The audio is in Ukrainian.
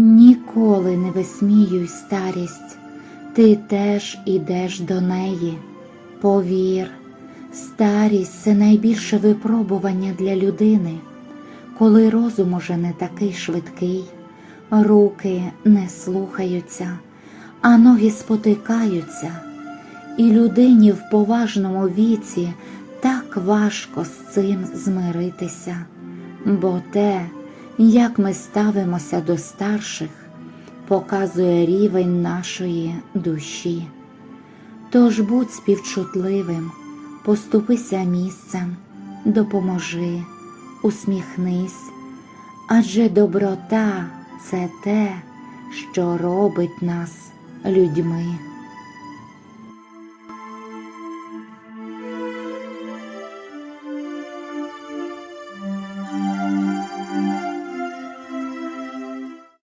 Ніколи не висміюй старість, ти теж ідеш до неї. Повір, старість це найбільше випробування для людини, коли розум уже не такий швидкий, руки не слухаються, а ноги спотикаються, і людині в поважному віці так важко з цим змиритися, бо те, як ми ставимося до старших, показує рівень нашої душі. Тож будь співчутливим, поступися місцем, допоможи, усміхнись, адже доброта це те, що робить нас людьми.